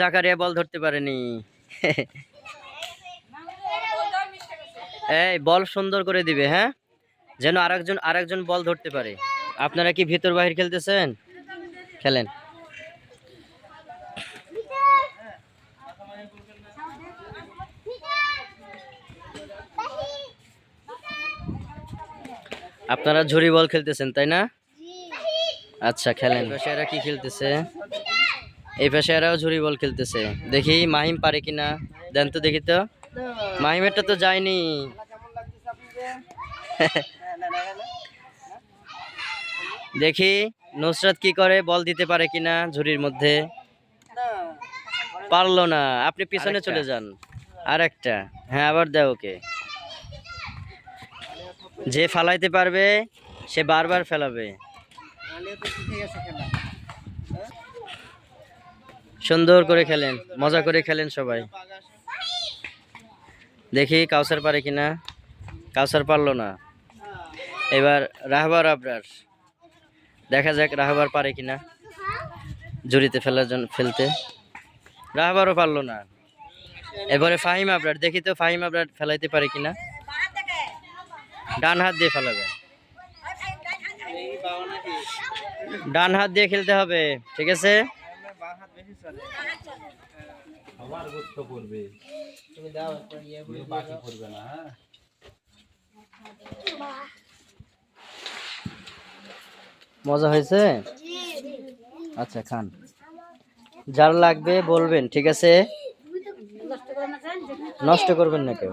জাকারিয়া বল ধরতে পারেনি। এই বল সুন্দর করে দিবে হ্যাঁ? যেন আরেকজন আরেকজন বল ধরতে পারে। আপনারা কি ভিতর বাহির খেলতেছেন? খেলেন। আপনারা ঝুরি বল খেলতেছেন, তাই না? আচ্ছা খেলেন। পাশে এরা কি খেলতেছে? এই পাশে এরাও ঝুড়ি বল খেলতেছে। দেখি মাহিম পারে কিনা দেন তো দেখি তো। মাহিমেরটা তো যায়নি। দেখি নুসরাত কি করে বল দিতে পারে কিনা ঝুড়ির মধ্যে। পারল না। আপনি পিছনে চলে যান। আর একটা হ্যাঁ আবার দাও ওকে। যে ফালাইতে পারবে সে বারবার ফেলাবে। সুন্দর করে খেলেন মজা করে খেলেন সবাই। দেখি কাউসার পারে কিনা। কাউসার পারল না। এবার রাহবার আবরার। দেখা যাক রাহবার পারে কিনা। জুড়িতে ফেলার জন্য ফেলতে। রাহবারও পারল না। এবারে ফাহিম আবরার দেখি তো ফাহিম আবরার ফেলাইতে পারে কিনা। ডান হাত দিয়ে ফেলাবে। ডান হাত দিয়ে খেলতে হবে ঠিক আছে? আমার গুচ্ছ করবে তুমি বাকি করবে না হ্যাঁ? মজা হয়েছে? আচ্ছা খান। যার লাগবে বলবেন ঠিক আছে? নষ্ট করবেন না কেউ।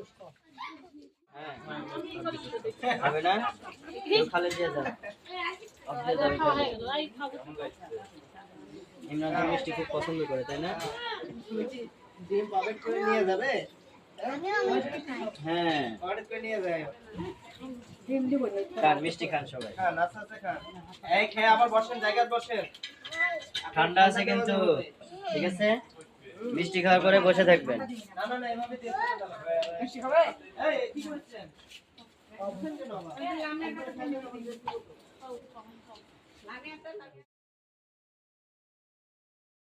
এসো খাবে না? খালে দিয়ে যাও আপনি যাবে খালে। ইমরান তো মিষ্টি খুব পছন্দ করে তাই না? ডিম পকেট করে নিয়ে যাবে হ্যাঁ। পকেট করে নিয়ে যায় খান মিষ্টি খান সবাই। খান এই খেয়ে আবার বসেন জায়গায় বসেন। ঠান্ডা আছে কিন্তু ঠিক আছে? মিষ্টি খাওয়ার পরে বসে থাকবেন। না না